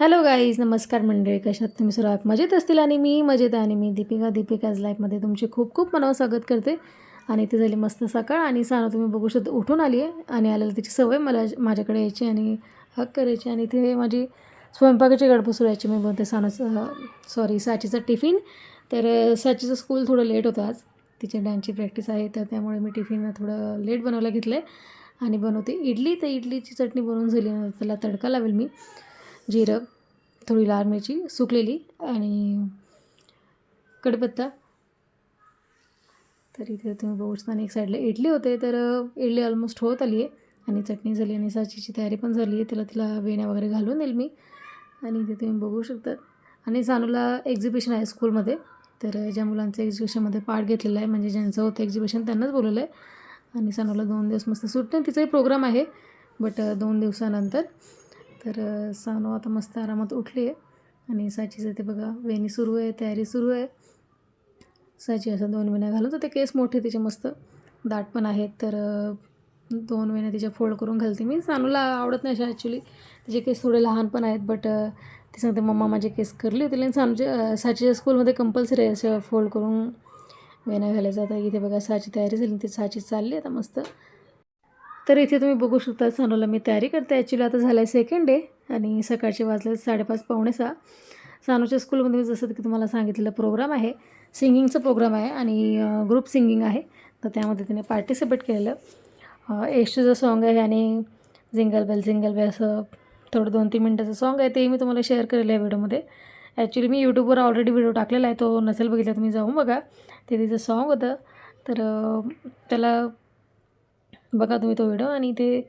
Hello guys नमस्कार मंडळी कशात तुम्ही? सर्वात मजेत असतील आणि मी मजेत आहे आणि मी दीपिका दीपिकाज लाईफमध्ये तुमचे खूप खूप मनावर स्वागत करते. आणि ती झाली मस्त सकाळ आणि सानो तुम्ही बघू शकता उठून आली आहे आणि आलेलं तिची सवय मला माझ्याकडे यायची आणि हक करायची आणि ते माझी स्वयंपाकाची गडबड सुरू यायची मी बोलते सानाचं सॉरी साचीचं टिफिन तर साचीचं स्कूल थोडं लेट होतं आज. तिच्या डान्सची प्रॅक्टिस आहे तर त्यामुळे मी टिफिन थोडं लेट बनवायला घेतलं आहे आणि बनवते. इडली तर इडलीची चटणी बनवून झाली. ना त्याला तडका लावेल मी. जिरं थोडी लाल मिरची सुकलेली आणि कडपत्ता. तर इथे तुम्ही बघू शकता आणि एक साईडला इडली होते तर इडली ऑलमोस्ट होत आली आहे आणि चटणी झाली आणि साचीची तयारी पण झाली आहे त्याला तिला वेण्या वगैरे घालून देईल मी. आणि इथे तुम्ही बघू शकतात आणि सानूला एक्झिबिशन आहे स्कूलमध्ये तर ज्या मुलांचं एक्झिबिशनमध्ये पार्ट घेतलेला आहे म्हणजे ज्यांचं होतं एक्झिबिशन त्यांनाच बोलवलं आहे आणि सानूला दोन दिवस मस्त सुटते तिचाही प्रोग्राम आहे बट दोन दिवसानंतर. तर सानू आता मस्त आरामात उठली आहे. आणि साचीचं ते बघा वेणी सुरू आहे तयारी सुरू आहे. साची असं दोन वेण्या घालून तर ते केस मोठे तिचे मस्त. दाट पण आहेत तर दोन वेण्या तिच्या फोल्ड करून घालते मी. सानूला आवडत नाही अशा ॲक्च्युली तिचे केस थोडे लहान पण आहेत बट ती सांगते मम्मा माझे केस करली होती. आणि सानूच्या साचीच्या स्कूलमध्ये कंपल्सरी आहे असं फोल्ड करून वेण्या घालायचं. आता इथे बघा साची तयारी झाली ती साची चालली आता मस्त. तर इथे तुम्ही बघू शकता सानूला मी तयारी करते. ॲक्च्युली आता झालं आहे सेकंड डे आणि सकाळचे वाजले साडेपाच पावणे सहा. सानूच्या स्कूलमध्ये मी जसं की तुम्हाला सांगितलेलं प्रोग्राम आहे. सिंगिंगचं प्रोग्राम आहे आणि ग्रुप सिंगिंग आहे. तर त्यामध्ये तिने पार्टिसिपेट केलेलं. एशचं सॉन्ग आहे आणि जिंगल बेल जिंगल बेल असं थोडं दोन तीन मिनटाचं सॉन्ग आहे. ते मी तुम्हाला शेअर केलेलं आहे व्हिडिओमध्ये ॲक्च्युली मी यूट्यूबवर ऑलरेडी व्हिडिओ टाकलेला आहे. तो नसेल बघितला तुम्ही जाऊन बघा. ते तिचं सॉन्ग होतं. तर त्याला बघा तुम्ही तो व्हिडिओ. आणि ते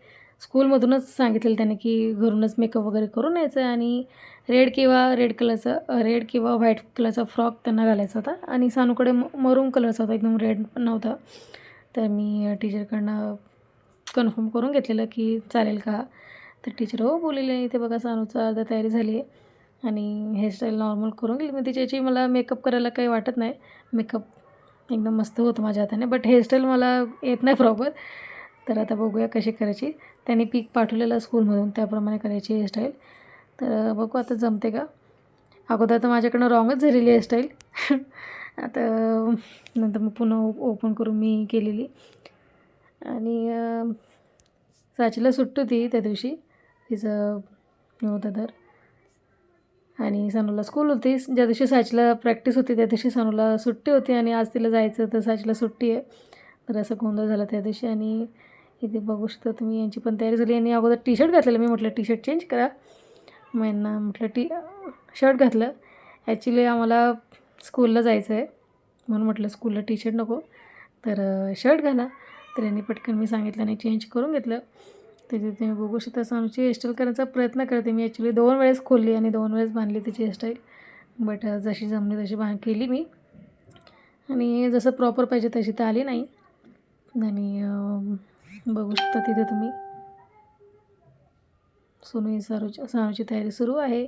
स्कूलमधूनच सांगितलेलं त्याने की घरूनच मेकअप वगैरे करून यायचं आहे आणि रेड किंवा रेड कलरचा रेड किंवा व्हाईट कलरचा फ्रॉक त्यांना घालायचा होता. आणि सानूकडे म मरून कलरचा होता. एकदम रेड नव्हता. तर मी टीचरकडनं कन्फर्म करून घेतलेलं की चालेल का? तर टीचर हो बोललेले इथे बघा सानूचा अर्धा तयारी झाली आहे. आणि हेअरस्टाईल नॉर्मल करून गेली मग म्हणजे तिच्याची मला मेकअप करायला काही वाटत नाही. मेकअप एकदम मस्त होतं माझ्या हाताने. बट हेअरस्टाईल मला येत नाही प्रॉपर तर आता बघूया कशी करायची. त्यांनी पीक पाठवलेलं स्कूलमधून त्याप्रमाणे करायची हेअरस्टाईल तर बघू आता जमते का? अगोदर तर माझ्याकडनं रॉंगच झालेली हेअरस्टाईल आता नंतर मग पुन्हा ओपन करून मी केलेली. आणि साचीला सुट्टी होती त्या दिवशी तिचं होतं तर. आणि सनूला स्कूल होती. ज्या दिवशी साचीला प्रॅक्टिस होती त्या दिवशी सनूला सुट्टी होती आणि आज तिला जायचं तर साचीला सुट्टी आहे. तर असं गोंधळ झाला त्या दिवशी. आणि इथे बघू शकता तुम्ही यांची पण तयारी झाली. आणि अगोदर टी शर्ट घातलेलं मी म्हटलं टी शर्ट चेंज करा. मग यांना म्हटलं टी शर्ट घातलं. ॲक्च्युली आम्हाला स्कूलला जायचं आहे म्हणून म्हटलं स्कूलला टी शर्ट नको. तर शर्ट घाला. तर यांनी पटकन मी सांगितलं आणि चेंज करून घेतलं. तर तुम्ही बघू शकता सानूची हेअरस्टाईल करण्याचा प्रयत्न करते मी. ॲक्च्युली दोन वेळेस खोलली आणि दोन वेळेस बांधली त्याची हेअरस्टाईल बट जशी जमली तशी बांध केली मी. आणि जसं प्रॉपर पाहिजे तशी तर आली नाही. आणि बघू शकता तिथे तुम्ही. सोनू सारूची सानूची तयारी सुरू आहे.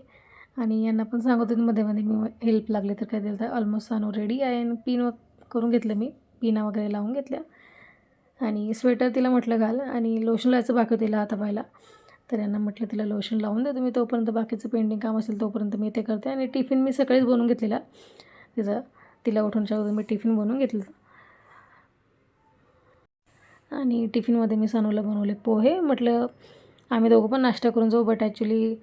आणि यांना पण सांगत होते मध्ये मध्ये मी हेल्प लागली तर काय दिलं तर ऑलमोस्ट सानू रेडी आहे. आणि पिन करून घेतलं मी पिना वगैरे लावून घेतल्या. आणि स्वेटर तिला म्हटलं घाल आणि लोशन लावायचं बाकी तिला आता पाहिला तर यांना म्हटलं तिला लोशन लावून दे तुम्ही तोपर्यंत बाकीचं पेंटिंग काम असेल तोपर्यंत मी ते करते. आणि टिफिन मी सकाळीच बनवून घेतलेला. तिचा तिला उठून शाळेत मी टिफिन बनवून घेतलं आणि टिफिनमध्ये मी सनूला बनवले पोहे. म्हटलं आम्ही दोघं पण नाश्ता करून जाऊ बट ॲक्च्युली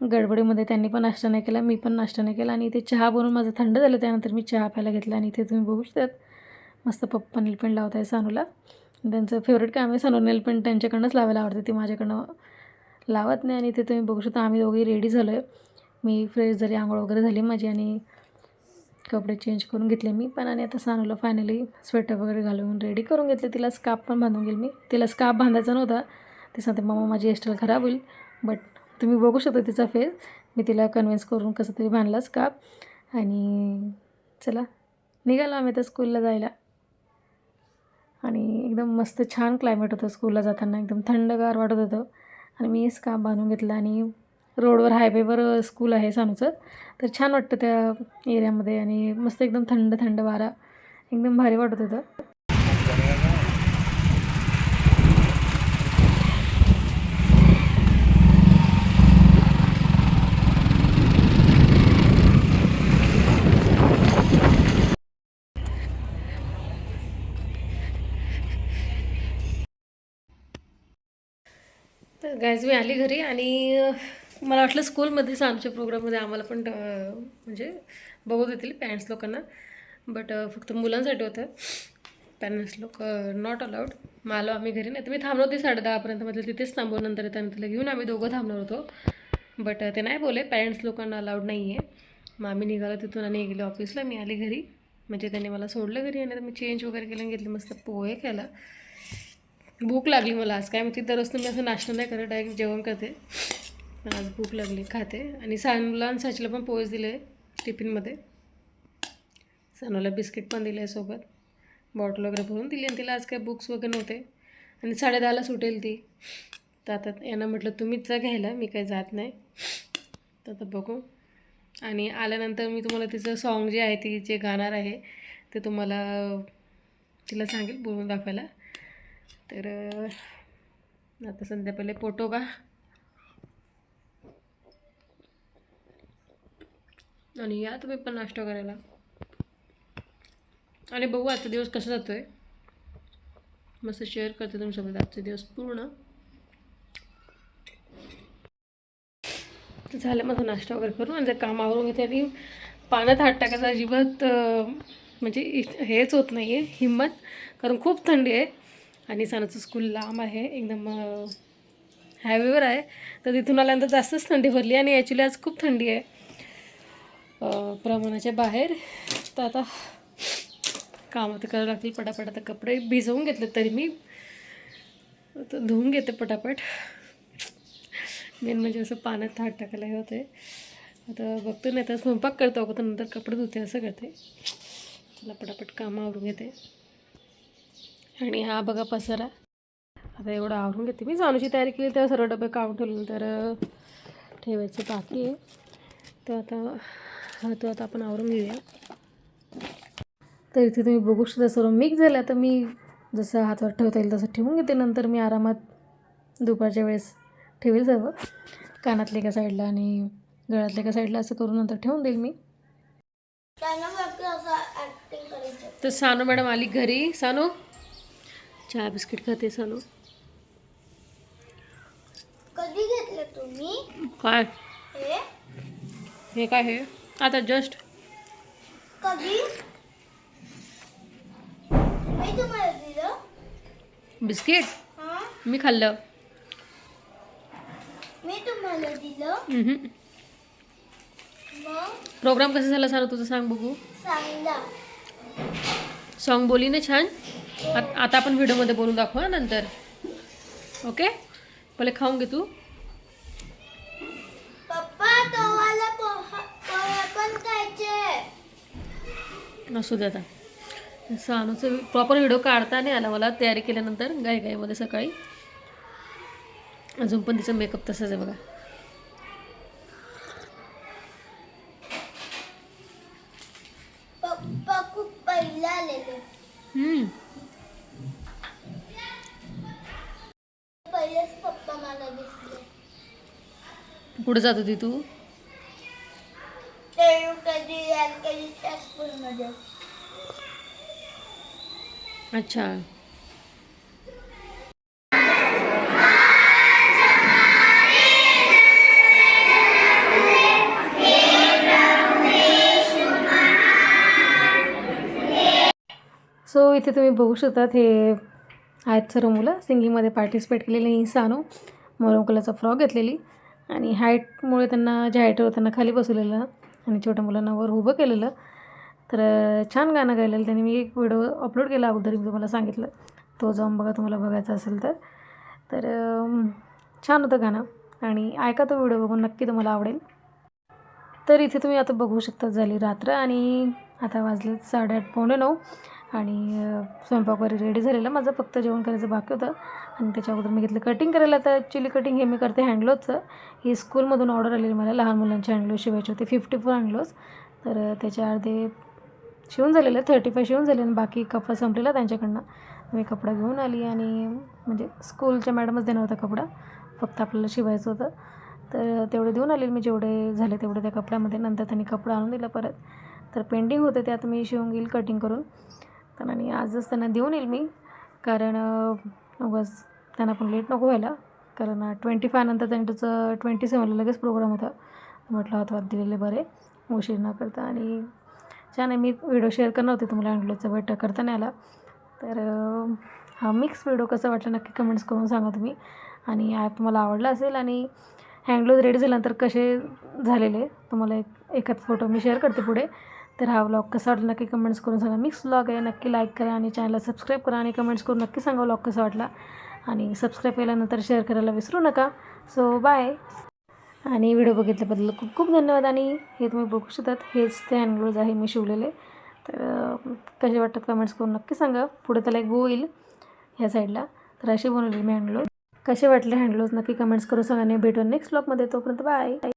गडबडीमध्ये त्यांनी पण नाश्ता नाही केला मी पण नाश्ता नाही केला. आणि इथे चहा बनवून माझं थंड झालं त्यानंतर मी चहा प्यायला घेतला आणि इथे तुम्ही बघू शकतात मस्त पप्पा नेलपेंट लावत आहे सानूला. त्यांचं फेवरेट काम आहे सानू नेलपेंट त्यांच्याकडनंच लावायला आवडते ती माझ्याकडनं लावत नाही. आणि इथे तुम्ही बघू शकता आम्ही दोघी रेडी झालो आहे मी फ्रेश झाली आंघोळ वगैरे झाली माझी आणि कपडे चेंज करून घेतले मी. पण आणि आता सानूला फायनली स्वेटर वगैरे घालून रेडी करून घेतले. तिला स्कार्फ पण बांधून गेली मी. तिला स्कार्फ बांधायचा नव्हता. ते सांगते मम्मा माझी हेअरस्टाईल खराब होईल. बट तुम्ही बघू शकता तिचा फेस मी तिला कन्व्हिन्स करून कसं तरी बांधला स्काप आणि चला निघालो आम्ही तर स्कूलला जायला. आणि एकदम मस्त छान क्लायमेट होतं स्कूलला जाताना. एकदम थंडगार वाटत होतं. आणि मी स्काप बांधून घेतला आणि रोडवर हायवेवर स्कूल आहे सानूचं. तर छान वाटतं त्या एरियामध्ये आणि मस्त एकदम थंड थंड वारा. एकदम भारी वाटत होतं. तर मी आली घरी आणि मला वाटलं स्कूलमध्ये आमच्या प्रोग्राममध्ये आम्हाला पण म्हणजे बघू देतील पॅरेंट्स लोकांना. बट फक्त मुलांसाठी होतं. पॅरेंट्स लोक नॉट अलाउड मग आलो आम्ही घरी. नाही तर मी थांबलो होते साडे दहापर्यंत. म्हटलं तिथेच थांबू नंतर त्यानंतर तिला घेऊन आम्ही दोघं थांबणार होतो. बट ते नाही बोले पॅरेंट्स लोकांना अलाउड नाही आहे मग आम्ही निघालो तिथून आणि गेलो ऑफिसला मी आली घरी. म्हणजे त्यांनी मला सोडलं घरी आणि मी चेंज वगैरे केलं आणि घेतलं. मस्त पोहे खायला. भूक लागली मला. आज काय माहिती दररोज तुम्ही असं नाश्ता नाही करत. डायरेक्ट जेवण करते. आज भूक लागली खाते. आणि सानूला आणि साचीला पण पोहेच दिले टिफिनमध्ये. सानूला बिस्किट पण दिले सोबत. बॉटल वगैरे भरून दिली आणि तिला आज काही बुक्स वगैरे नव्हते. आणि साडेदहाला सुटेल ती. तर आता यांना म्हटलं तुम्हीच जा घ्यायला मी काही जात नाही. तर आता बघू. आणि आल्यानंतर मी तुम्हाला तिचं सॉन्ग जे आहे ती जे गाणार आहे ते तुम्हाला तिला सांगेल बोलून दाखवायला. तर आता संध्याकाळी पोटोबा. आणि या तुम्ही पण नाश्ता करायला. आणि बघू आजचा दिवस कसा जातो आहे मस्त शेअर करते तुमच्यासोबत आजचे दिवस पूर्ण. तर झालं माझा नाश्ता वगैरे करून आणि जर कामावरून घेते आणि पाण्यात हात टाकायचा अजिबात म्हणजे हेच होत नाही आहे हिंमत. कारण खूप थंडी आहे. आणि सणाचं स्कूल लांब आहे एकदम हायवेवर आहे. तर तिथून आल्यानंतर जास्तच थंडी भरली आणि ॲक्च्युली आज खूप थंडी आहे. प्रमाणाच्या बाहेर. तर आता कामं तर करावं लागतील पटापट आता कपडे भिजवून घेतले तरी मी. धुवून घेते पटापट. मेन म्हणजे असं पाण्यात हात टाकायला हे होते आता बघतो नाही तर स्वयंपाक करतो अगोदर नंतर कपडे धुते असं करते. चला पटापट कामं आवरून घेते. आणि हा बघा पसारा. आता एवढं आवरून घेते मी. जाणूची तयारी केली तेव्हा सर्व डबे काढून ठेवले तर ठेवायचं बाकी आहे. तर आता तो आता आपण आवरून घेऊया. तर इथे तुम्ही बघू शकता सर्व मिक्स झालं. तर मी जसं हातावर ठेवता येईल तसं ठेवून घेते. नंतर मी आरामात दुपारच्या वेळेस ठेवेल सर्व. कानातले एका साईडला आणि गळ्यातल्या एका साईडला असं करून नंतर ठेवून देईल मी. तर सानू मॅडम आली घरी. सानू? चहा बिस्किट खाते सानू. कधी घेतलं तुम्ही? काय? हे? हे काय हे? आता जस्ट बिस्किट? हा. मी खाल्लं. मी तुम्हाला दिलं. उहुं. मग? प्रोग्राम कसा झाला सानू तुझं सांग बघू. सांगा. सॉन्ग बोली ना छान. आत- आपण व्हिडिओमध्ये बोलून दाखवू नंतर. ओके पहिले खाऊन घे तू. असू दे आता सानूचं प्रॉपर व्हिडिओ काढता नाही आला मला तयारी केल्यानंतर गाई गाईमध्ये सकाळी. अजून पण तिचा मेकअप तसाच आहे बघा. कुठे जात होती तू? ते कधी एल के जीच्या स्कूलमध्ये अच्छा. सो इथे तुम्ही बघू शकतात हे आहेत सर्व मुलं. सिंगिंगमध्ये पार्टिसिपेट केलेली ही सानू. मरून कलरचा फ्रॉक घेतलेली. आणि हाईटमुळे त्यांना ज्या हाईटवर त्यांना खाली बसवलेलं. आणि छोट्या मुलांना वर उभं केलेलं. तर छान गाणं गायलेलं त्यांनी. मी एक व्हिडिओ अपलोड केला अगोदर मी तुम्हाला सांगितलं. तो जाऊन बघा तुम्हाला बघायचा असेल तर. तर छान होतं गाणं. आणि ऐका तो व्हिडिओ बघून नक्की तुम्हाला आवडेल. तर इथे तुम्ही आता बघू शकता झाली रात्र आणि आता वाजले साडेआठ पावणे नऊ. आणि स्वयंपाक वगैरे रेडी झालेला. माझं फक्त जेवण करायचं बाकी होतं. आणि त्याच्या अगोदर मी घेतलं कटिंग करायला. तर ॲक्च्युली कटिंग हे मी करते हँडलोजचं ही स्कूलमधून ऑर्डर आलेली मला लहान मुलांचे हँडलोज शिवायचे होते. फिफ्टी फोर हँडलोज तर त्याच्या अर्धे शिवून झालेलं. थर्टी फाय शिवून झाले. आणि बाकी कपडा संपलेला त्यांच्याकडनं. मी कपडा घेऊन आली आणि म्हणजे स्कूलच्या मॅडमच देणार होता कपडा. फक्त आपल्याला शिवायचं होतं. तर तेवढे देऊन आले मी. जेवढे झाले तेवढे त्या कपड्यामध्ये. नंतर त्यांनी कपडा आणून दिला परत. तर पेंडिंग होते त्यात मी शिवून घेईल कटिंग करून. तर आणि आजच त्यांना देऊन येईल मी. कारण अं, उगाच त्यांना पण लेट नको व्हायला. कारण ट्वेंटी फायनंतर त्यांचं ट्वेंटी सेवनला लगेच प्रोग्राम होता. म्हटलं हातवात दिलेले बरे. उशीर न करता. आणि छान आहे मी व्हिडिओ शेअर करणार होते तुम्हाला हँडलोचा बट करता नाही आला. तर हा मिक्स व्हिडिओ कसा वाटला नक्की कमेंट्स करून सांगा तुम्ही. आणि ॲप तुम्हाला आवडला असेल आणि हँडलोज रेडी झाल्यानंतर कसे झालेले तुम्हाला एक एखाद फोटो मी शेअर करते पुढे. तर हा व्लॉग कसा वाटला नक्की कमेंट्स करून सांगा. मिक्स व्लॉग आहे. नक्की लाईक करा आणि चॅनलला सबस्क्राईब करा आणि कमेंट्स करून नक्की सांगा व्लॉग कसा वाटला. आणि सबस्क्राईब केल्यानंतर शेअर करायला विसरू नका. सो बाय आणि व्हिडिओ बघितल्याबद्दल खूप खूप धन्यवाद. आणि हे तुम्ही बघू शकतात हेच ते हँडग्लोज आहे. मी शिवलेले. तर कसे वाटतात कमेंट्स करून नक्की सांगा. पुढे त्याला एक होईल ह्या साईडला तर असे बनवले मी हँडग्लोज कसे वाटले हँडग्लोज नक्की कमेंट्स करून सांगा. आणि भेटून नेक्स्ट ब्लॉगमध्ये तोपर्यंत बाय